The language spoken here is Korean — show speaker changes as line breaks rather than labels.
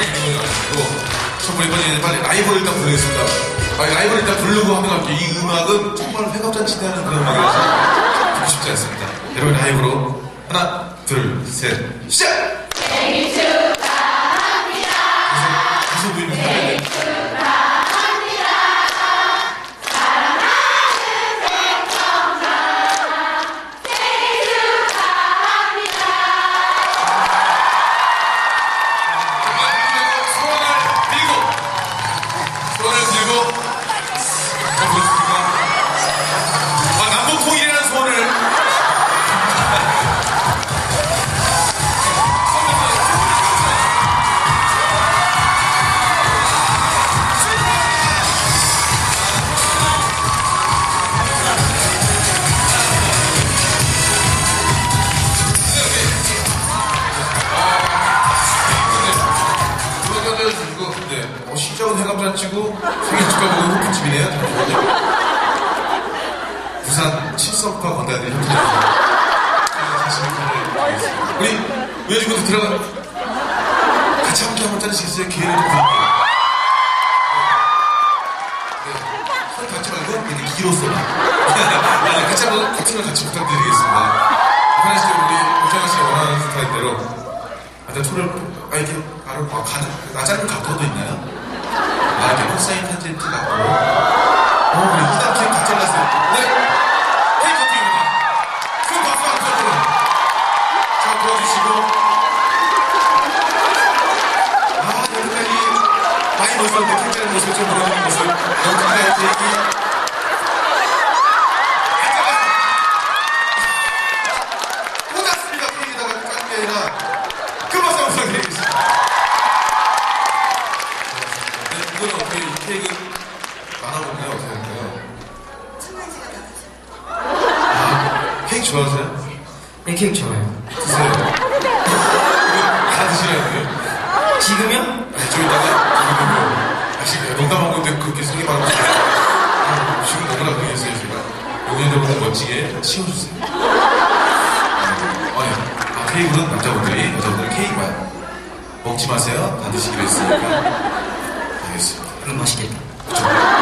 아니고 정말 이번에 빨리 라이브를 일단 부르겠습니다. 라이브를 일단 부르고 하면 함께 이 음악은 정말 회갑잔치 때하는 그런 음악이라서. 여러분 라이브로 하나, 둘, 셋, 시작! 해감잔치고 생일 축하보고. 잠시만요. 부산 칠석과 건달들이 협찬해서 우리 여자친구도 들어가 같이 함께 한번 짜주시겠어요? 기회를 좀 드릴게요. 네. 네. 손 같이 말고 이렇게 기로서 아니, 같이 한번 커팅을 같이 부탁드리겠습니다. 편하시죠? 우리 우정아 씨가 원하는 스타일대로 아, 나 초를, 아, 이렇게, 아, 아, 가, 나 짧은 각도도 있나요? 아, 이렇게 코사인 탄젠트 이거는 어떻게 이 케이크 나눠볼까요? 어떻게 할까요? 아, 케이크 좋아하세요?
네, 케이크 좋아요.
드세요. 다 드시라고요?
지금요?
이따가 이거 다시 농담하고 있는데 그렇게 세게 말하고 아, 지금 먹으라 그러겠어요 제가 용인여러분 멋지게 치워주세요 네. 아, 예. 아, 케이크는 남자분들이 여자분들 케이크만 먹지 마세요 다 드시기로 했으니까 알겠습니다
그럼 맛있겠다.
그쵸?